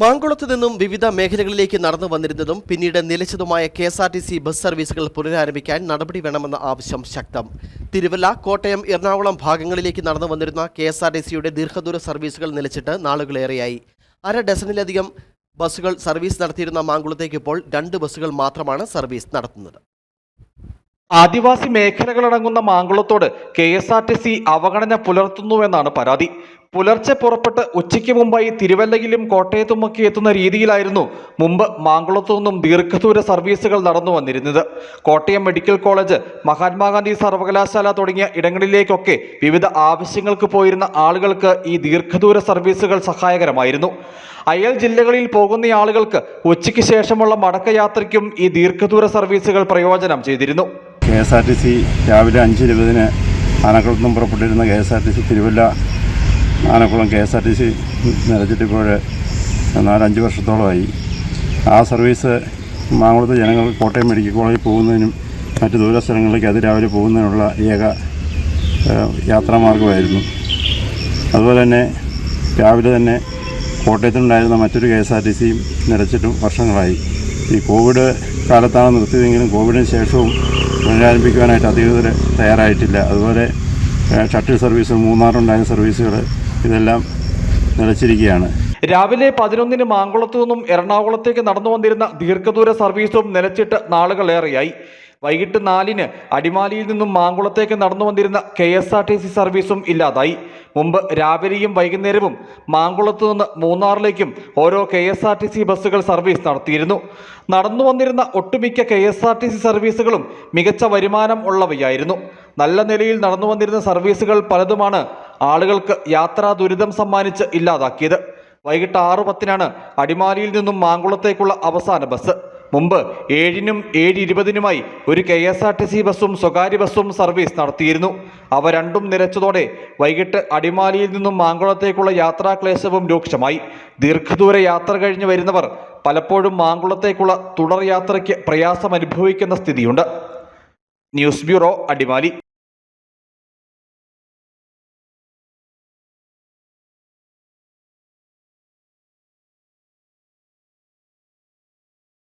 മാങ്കുളത്ത് നിന്നും വിവിധ മേഖലകളിലേക്ക് നടന്നു വന്നിരുന്നതും പിന്നീട് നിലച്ചതുമായ K S R T C bus സർവീസുകൾ പുനരാരംഭിക്കാൻ നടപടി വേണമെന്ന ആവശ്യം ശക്തം. തിരുവല്ല കോട്ടയം എറണാകുളം ഭാഗങ്ങളിലേക്ക് നടന്നു വന്നിരുന്ന കെ എസ് ആർ ടി സിയുടെ ദീർഘദൂര സർവീസുകൾ നിലച്ചിട്ട് നാളുകളേറെയായി. അര ഡസനിലധികം ബസ്സുകൾ സർവീസ് നടത്തിയിരുന്ന മാങ്കുളത്തേക്ക് ഇപ്പോൾ രണ്ട് ബസ്സുകൾ മാത്രമാണ് സർവീസ് നടത്തുന്നത്. ആദിവാസി മേഖലകളടങ്ങുന്ന മാങ്കുളത്തോട് K S R T C അവഗണന പുലർത്തുന്നുവെന്നാണ് പരാതി. പുലർച്ചെ പുറപ്പെട്ട് ഉച്ചയ്ക്ക് മുമ്പായി തിരുവല്ലയിലും കോട്ടയത്തുമൊക്കെ എത്തുന്ന രീതിയിലായിരുന്നു മുമ്പ് മാങ്കുളത്തു നിന്നും ദീർഘദൂര സർവീസുകൾ നടന്നു വന്നിരുന്നത്. കോട്ടയം മെഡിക്കൽ കോളേജ് മഹാത്മാഗാന്ധി സർവകലാശാല തുടങ്ങിയ ഇടങ്ങളിലേക്കൊക്കെ വിവിധ ആവശ്യങ്ങൾക്ക് പോയിരുന്ന ആളുകൾക്ക് ഈ ദീർഘദൂര സർവീസുകൾ സഹായകരമായിരുന്നു. അയൽ ജില്ലകളിൽ പോകുന്ന ആളുകൾക്ക് ഉച്ചയ്ക്ക് ശേഷമുള്ള മടക്കയാത്രയ്ക്കും ഈ ദീർഘദൂര സർവീസുകൾ പ്രയോജനം ചെയ്തിരുന്നു. K S R T C രാവിലെ അഞ്ച് ഇരുപതിന് ആനക്കുളത്ത് പുറപ്പെട്ടിരുന്ന K S R T C Thiruvalla Anakkulam K S R T C നിലച്ചിട്ടിപ്പോൾ നാലഞ്ച് വർഷത്തോളമായി. ആ സർവീസ് മാങ്കുളത്ത് ജനങ്ങൾ കോട്ടയം മെഡിക്കൽ കോളേജിൽ പോകുന്നതിനും മറ്റ് ദൂര സ്ഥലങ്ങളിലേക്ക് അതിരാവിലെ പോകുന്നതിനുള്ള ഏക യാത്രാമാർഗമായിരുന്നു. അതുപോലെ തന്നെ രാവിലെ തന്നെ കോട്ടയത്തുണ്ടായിരുന്ന മറ്റൊരു കെ എസ് ആർ ടി സിയും നിലച്ചിട്ടും വർഷങ്ങളായി. ഈ കോവിഡ് കാലത്താണ് നിർത്തിയതെങ്കിലും കോവിഡിന് ശേഷവും പുനരാരംഭിക്കുവാനായിട്ട് അധികൃതർ തയ്യാറായിട്ടില്ല. അതുപോലെ ഷട്ടിൽ സർവീസ് മൂന്നാറുണ്ടായ സർവീസുകൾ ഇതെല്ലാം നിലച്ചിരിക്കുകയാണ് രാവിലെ പതിനൊന്നിന് മാങ്കുളത്തു നിന്നും എറണാകുളത്തേക്ക് നടന്നു വന്നിരുന്ന ദീർഘദൂര സർവീസും നിലച്ചിട്ട് നാളുകളേറെയായി. വൈകിട്ട് നാലിന് അടിമാലിയിൽ നിന്നും മാങ്കുളത്തേക്ക് നടന്നു വന്നിരുന്ന K S R T C സർവീസും ഇല്ലാതായി. മുമ്പ് രാവിലെയും വൈകുന്നേരവും മാങ്കുളത്തു നിന്ന് മൂന്നാറിലേക്കും ഓരോ K S R T C ബസ്സുകൾ സർവീസ് നടത്തിയിരുന്നു. നടന്നു വന്നിരുന്ന ഒട്ടുമിക്ക K S R T C സർവീസുകളും മികച്ച വരുമാനം ഉള്ളവയായിരുന്നു. നല്ല നിലയിൽ നടന്നു വന്നിരുന്ന സർവീസുകൾ പലതുമാണ് ആളുകൾക്ക് യാത്രാ ദുരിതം സമ്മാനിച്ച് ഇല്ലാതാക്കിയത്. വൈകിട്ട് ആറു പത്തിനാണ് അടിമാലിയിൽ നിന്നും മാങ്കുളത്തേക്കുള്ള അവസാന ബസ്. മുമ്പ് ഏഴിനും ഏഴ് ഇരുപതിനുമായി ഒരു K S R T C ബസ്സും സ്വകാര്യ ബസ്സും സർവീസ് നടത്തിയിരുന്നു. അവ രണ്ടും നിരച്ചതോടെ വൈകിട്ട് അടിമാലിയിൽ നിന്നും മാങ്കുളത്തേക്കുള്ള യാത്രാക്ലേശവും രൂക്ഷമായി. ദീർഘദൂര യാത്ര കഴിഞ്ഞ് വരുന്നവർ പലപ്പോഴും മാങ്കുളത്തേക്കുള്ള തുടർ യാത്രയ്ക്ക് പ്രയാസം അനുഭവിക്കുന്ന സ്ഥിതിയുണ്ട്. News bureau Adimali.